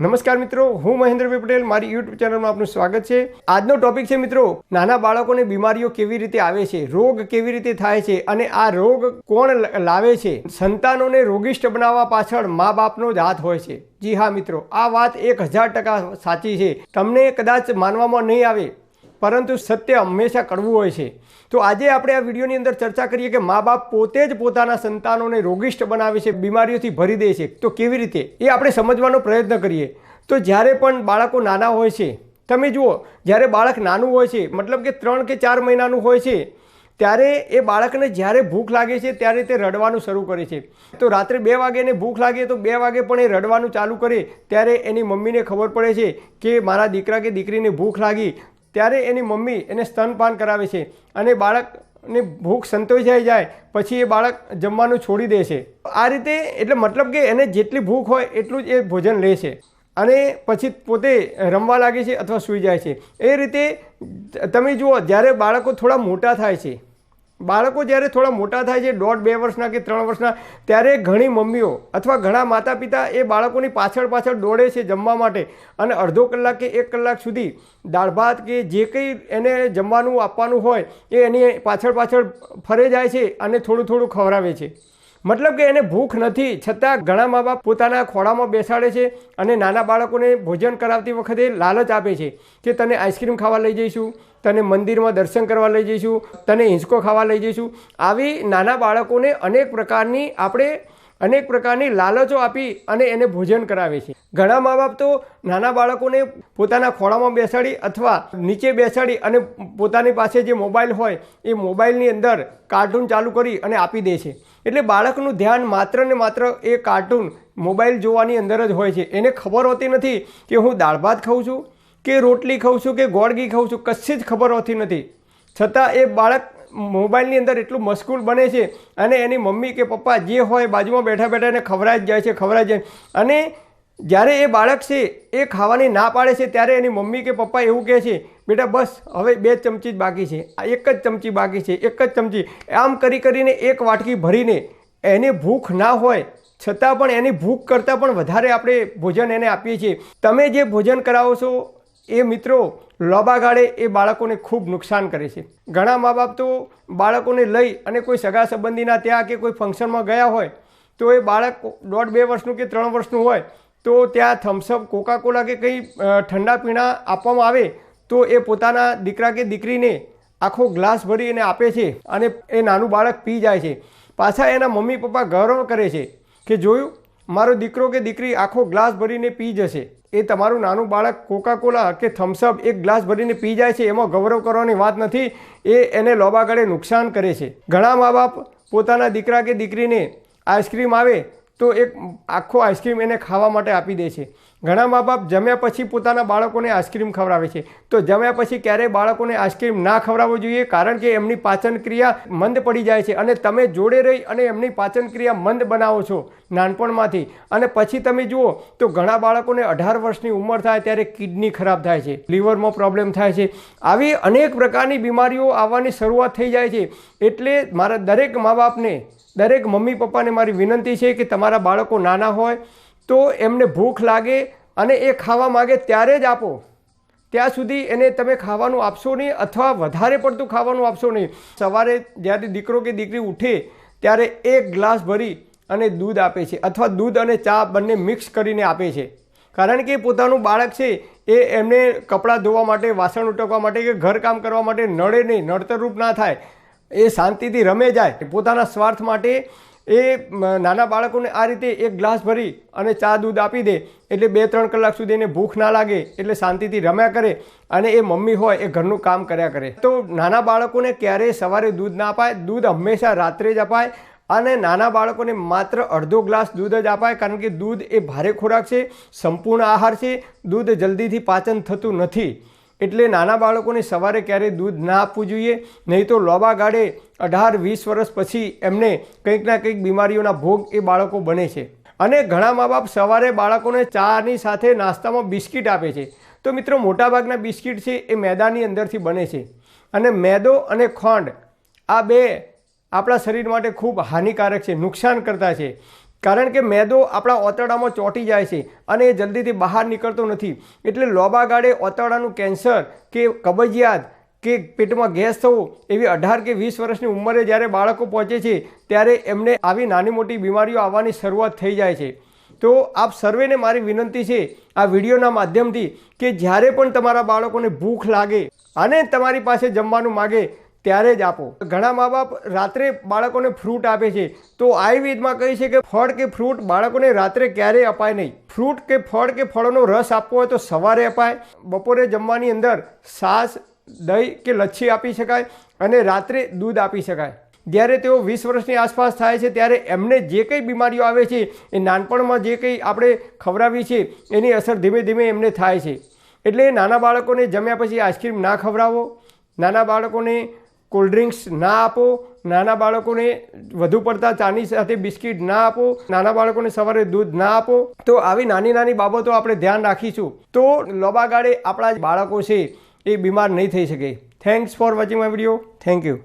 નમસ્કાર મિત્રો, હું મહેન્દ્રભાઈ પટેલ. મારી યુટ્યુબ ચેનલમાં આપનું સ્વાગત છે. આજનો ટોપિક છે મિત્રો, નાના બાળકોને બીમારીઓ કેવી રીતે આવે છે, રોગ કેવી રીતે થાય છે અને આ રોગ કોણ લાવે છે? સંતાનોને રોગિષ્ટ બનાવવા પાછળ મા બાપનો જ હાથ હોય છે. જી હા મિત્રો, આ વાત એક હજાર ટકા સાચી છે. તમને કદાચ માનવામાં નહીં આવે પરંતુ સત્ય હંમેશા કડવું હોય છે. તો આજે આપણે આ વિડીયોની અંદર ચર્ચા કરીએ કે મા બાપ પોતે જ પોતાના સંતાનોને રોગિષ્ટ બનાવે છે, બીમારીઓથી ભરી દે છે. તો કેવી રીતે? એ આપણે સમજવાનો પ્રયત્ન કરીએ. તો જ્યારે પણ બાળકો નાના હોય છે, તમે જુઓ, જ્યારે બાળક નાનું હોય છે, મતલબ કે ત્રણ કે ચાર મહિનાનું હોય છે, ત્યારે એ બાળકને જ્યારે ભૂખ લાગે છે, ત્યારે તે રડવાનું શરૂ કરે છે. તો રાત્રે બે વાગે એને ભૂખ લાગે, તો બે વાગે પણ એ રડવાનું ચાલુ કરે, ત્યારે એની મમ્મીને ખબર પડે છે કે મારા દીકરા કે દીકરીને ભૂખ લાગી ત્યારે એની મમ્મી એને સ્તનપાન કરાવે છે અને બાળકને ભૂખ સંતોષાઈ જાય, પછી એ બાળક જમવાનું છોડી દે છે. આ રીતે એટલે મતલબ કે એને જેટલી ભૂખ હોય એટલું જ એ ભોજન લે છે અને પછી પોતે રમવા લાગે છે અથવા સૂઈ જાય છે. એ રીતે તમે જુઓ, જ્યારે બાળકો થોડા મોટા થાય છે બાળકો જ્યારે થોડા મોટા થાય છે, દોઢ, બે વર્ષના કે ત્રણ વર્ષના, ત્યારે ઘણી મમ્મીઓ અથવા ઘણા માતા પિતા એ બાળકોની પાછળ પાછળ દોડે છે જમવા માટે અને અડધો કલાક કે એક કલાક સુધી દાળ ભાત કે જે કંઈ એને જમવાનું આપવાનું હોય એ એની પાછળ પાછળ ફરે જાય છે અને થોડું થોડું ખવડાવે છે. મતલબ કે એને ભૂખ નથી, છતાં ઘણા મા બાપ પોતાના ખોળામાં બેસાડે છે અને નાના બાળકોને ભોજન કરાવતી વખતે લાલચ આપે છે કે તને આઈસ્ક્રીમ ખાવા લઈ જઈશું, તને મંદિરમાં દર્શન કરવા લઈ જઈશું, તને હિંચકો ખાવા લઈ જઈશું. આવી નાના બાળકોને અનેક પ્રકારની આપણે અનેક પ્રકારની લાલચો આપી અને એને ભોજન કરાવે છે. ઘણા મા બાપ તો નાના બાળકોને પોતાના ખોળામાં બેસાડી અથવા નીચે બેસાડી અને પોતાની પાસે જે મોબાઈલ હોય, એ મોબાઈલની અંદર કાર્ટૂન ચાલુ કરી અને આપી દે છે. એટલે બાળકનું ધ્યાન માત્ર ને માત્ર એ કાર્ટૂન મોબાઈલ જોવાની અંદર જ હોય છે. એને ખબર હોતી નથી કે હું દાળ ભાત ખાઉં છું, કે રોટલી ખાઉં છું, કે ગોળગી ખાઉં છું, કશી જ ખબર હોતી નથી. છતાં એ બાળક મોબાઈલની અંદર એટલું મશગુલ બને છે અને એની મમ્મી કે પપ્પા જે હોય બાજુમાં બેઠા બેઠા એને ખવરાઈ જ જાય છે ખવરાઈ જાય અને જ્યારે એ બાળક છે, એ ખાવાની ના પાડે છે, ત્યારે એની મમ્મી કે પપ્પા એવું કહે છે, બેટા બસ, હવે બે ચમચી જ બાકી છે. આ એક જ ચમચી બાકી છે, એક જ ચમચી. આમ કરી કરીને એક વાટકી ભરીને એને ભૂખ ના હોય, છતાં પણ એની ભૂખ કરતાં પણ વધારે આપણે ભોજન એને આપીએ છીએ. તમે જે ભોજન કરાવો છો એ મિત્રો, લોબા ગાળે એ બાળકોને ખૂબ નુકસાન કરે છે. ઘણા મા બાપ તો બાળકોને લઈ અને કોઈ સગા સંબંધીના ત્યાં કે કોઈ ફંક્શનમાં ગયા હોય, તો એ બાળક દોઢ બે વર્ષનું કે ત્રણ વર્ષનું હોય, તો ત્યાં થમ્સઅપ કોકાકોલા કે કંઈ ઠંડા પીણા આપવામાં આવે, તો એ પોતાના દીકરા કે દીકરીને આખો ગ્લાસ ભરી એને આપે છે અને એ નાનું બાળક પી જાય છે. પાછા એના મમ્મી પપ્પા ગૌરવ કરે છે કે જોયું, મારો દીકરો કે દીકરી આખો ગ્લાસ ભરીને પી જશે. એ તમારું નાનું બાળક કોકાકોલા કે થમ્સઅપ એક ગ્લાસ ભરીને પી જાય છે, એમાં ગૌરવ કરવાની વાત નથી. એ એને લોબાગળે નુકસાન કરે છે. ઘણા મા બાપ પોતાના દીકરા કે દીકરીને આઈસ્ક્રીમ આવે તો એક આખો આઈસ્ક્રીમ એને ખાવા માટે આપી દે છે. ઘણા મા બાપ જમ્યા પછી પોતાના બાળકોને આઈસ્ક્રીમ ખવડાવે છે. તો જમ્યા પછી ક્યારેય બાળકોને આઈસ્ક્રીમ ના ખવડાવવું જોઈએ કારણ કે એમની પાચન ક્રિયા મંદ પડી જાય છે અને તમે જોડે રહી અને એમની પાચન ક્રિયા મંદ બનાવો છો નાનપણમાંથી. અને પછી તમે જુઓ તો ઘણા બાળકોને અઢાર વર્ષની ઉંમર થાય ત્યારે કિડની ખરાબ થાય છે, લીવરમાં પ્રોબ્લેમ થાય છે. આવી અનેક પ્રકારની બીમારીઓ આવવાની શરૂઆત થઈ જાય છે. એટલે મારા દરેક મા બાપને, દરેક મમ્મી પપ્પાને મારી વિનંતી છે કે તમારા બાળકો નાના હોય તો એમને ભૂખ લાગે અને એ ખાવા માગે ત્યારે જ આપો. ત્યાં સુધી એને તમે ખાવાનું આપશો નહીં અથવા વધારે પડતું ખાવાનું આપશો નહીં. સવારે જ્યારે દીકરો કે દીકરી ઉઠે ત્યારે એક ગ્લાસ ભરી અને દૂધ આપે છે અથવા દૂધ અને ચા બંને મિક્સ કરીને આપે છે. કારણ કે પોતાનું બાળક છે એ એમને કપડાં ધોવા માટે, વાસણ ઉટકવા માટે કે ઘરકામ કરવા માટે નડે નહીં, નડતરરૂપ ના થાય. એ શાંતિથી રમે જાય. પોતાના સ્વાર્થ માટે એ નાના બાળકોને આ રીતે એક ગ્લાસ ભરી અને ચા દૂધ આપી દે એટલે બે ત્રણ કલાક સુધી એને ભૂખ ના લાગે એટલે શાંતિથી રમ્યા કરે અને એ મમ્મી હોય એ ઘરનું કામ કર્યા કરે. તો નાના બાળકોને ક્યારેય સવારે દૂધ ના અપાય, દૂધ હંમેશા રાત્રે જ અપાય અને નાના બાળકોને માત્ર અડધો ગ્લાસ દૂધ જ અપાય કારણ કે દૂધ એ ભારે ખોરાક છે, સંપૂર્ણ આહાર છે, દૂધ જલ્દીથી પાચન થતું નથી. એટલે નાના બાળકોને સવારે ક્યારેય દૂધ ના આપવું જોઈએ, નહીં તો લોબા ગાળે અઢાર, વીસ વર્ષ પછી એમને કંઈક ના કંઈક બીમારીઓના ભોગ એ બાળકો બને છે. અને ઘણા મા બાપ સવારે બાળકોને ચાની સાથે નાસ્તામાં બિસ્કિટ આપે છે. તો મિત્રો, મોટાભાગના બિસ્કિટ છે એ મેદાની અંદરથી બને છે. અને મેદો અને ખોંડ આ બે આપણા શરીર માટે ખૂબ હાનિકારક છે નુકસાન કરતા છે. કારણ કે મેદો આપણા ઓતરડામાં ચોંટી જાય છે અને એ જલ્દીથી બહાર નીકળતો નથી. એટલે લોબા ગાળે ઓતરડાનું કેન્સર કે કબજિયાત કે પેટમાં ગેસ થવો એવી અઢાર કે વીસ વર્ષની ઉંમરે જ્યારે બાળકો પહોંચે છે ત્યારે એમને આવી નાની મોટી બીમારીઓ આવવાની શરૂઆત થઈ જાય છે. તો આપ સર્વેને મારી વિનંતી છે આ વિડીયોના માધ્યમથી કે જ્યારે પણ તમારા બાળકોને ભૂખ લાગે અને તમારી પાસે જમવાનું માગે ત્યારે જ આપો. ઘણા મા બાપ રાત્રે બાળકોને ફ્રૂટ આપે છે. તો આયુર્વેદમાં કહે છે કે ફળ કે ફ્રૂટ બાળકોને રાત્રે ક્યારેય અપાય નહીં. ફ્રૂટ કે ફળ કે ફળોનો રસ આપવો હોય તો સવારે અપાય. બપોરે જમવાની અંદર છાશ, દહીં કે લચ્છી આપી શકાય અને રાત્રે દૂધ આપી શકાય. જ્યારે તેઓ વીસ વર્ષની આસપાસ થાય છે, ત્યારે એમને જે કંઈ બીમારીઓ આવે છે, એ નાનપણમાં જે કંઈ આપણે ખવડાવી છે એની અસર ધીમે ધીમે એમને થાય છે. એટલે નાના બાળકોને જમ્યા પછી આઈસ્ક્રીમ ના ખવડાવો. નાના બાળકોને કોલ્ડ ડ્રિંક્સ ના આપો, નાના બાળકોને વધુ પડતા ચાની સાથે બિસ્કિટ ના આપો, નાના બાળકોને સવારે દૂધ ના આપો. તો આવી નાની નાની બાબતો આપણે ધ્યાન રાખીશું. તો લોબા ગાળે આપણા બાળકો છે એ બીમાર નહીં થઈ શકે. Thanks for watching my video thank you